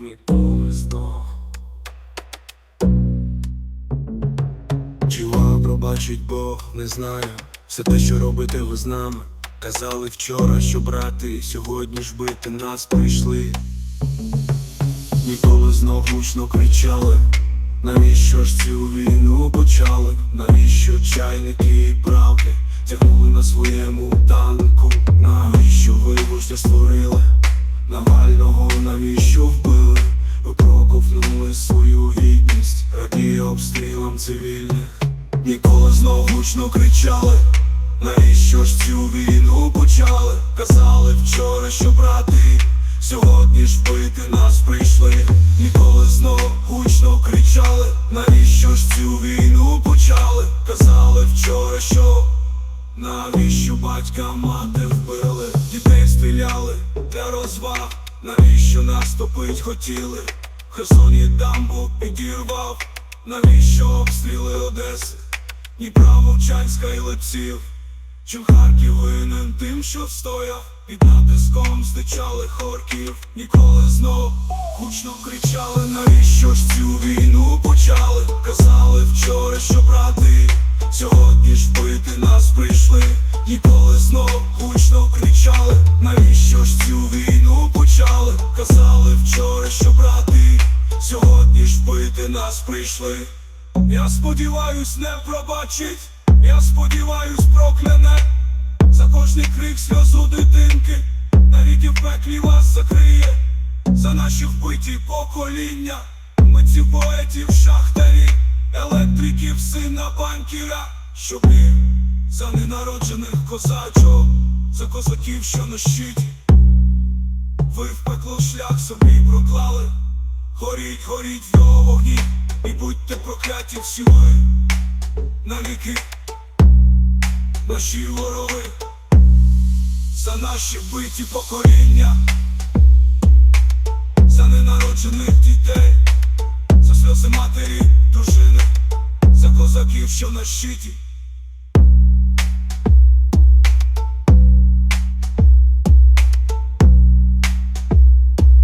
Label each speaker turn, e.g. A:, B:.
A: ніколи здох. Чува пробачить Бог, не знаю. Все те, що робите ви з нами. Казали вчора, що брати, сьогодні ж бити нас прийшли. Ніколи знов гучно кричали. Навіщо ж цю війну почали? Навіщо чайники і правки тягнули на своєму танку? Навіщо ви створили? Навального навіщо вбили? Ви проковтнули свою гідність, радіє обстрілам цивільних. Ніколи знов гучно кричали. Навіщо ж цю війну почали? Казали вчора, що брати, сьогодні ж бити нас прийшли. Ніколи знов гучно кричали. Навіщо ж цю війну почали? Казали вчора, що навіщо батька мати вбили? Дітей стріляли для розваг. Навіщо нас топить хотіли? Херсоні дамбу підірвав. Навіщо обстріли Одеси? Дніпра, Вовчанська і Липців. Чим Харків винен? Тим, що встояв. Під натиском стичали хорків. Ніколи знов гучно кричали. Навіщо ж цю війну почали? Казали вчора, що брати Сьогодні ж бити нас прийшли. Ніколи знов гучно кричали. Навіщо Сьогодні ж бити нас прийшли. Я сподіваюсь, не пробачить, я сподіваюсь, прокляне. За кожний крик сльозу дитинки, навіть і в пеклі вас закриє, за наші вбиті покоління, митців поетів, шахтарів, електриків, сина банкіра, щоб і за ненароджених козачок, за козаків, що на щиті, ви в пекло шлях собі проклали. Горіть, горіть його вогні, і будьте прокляті всі ви. Навіки, наші вороги, за наші вбиті покоління, за ненароджених дітей, за сльози матері, дружини, за козаків, що на щиті.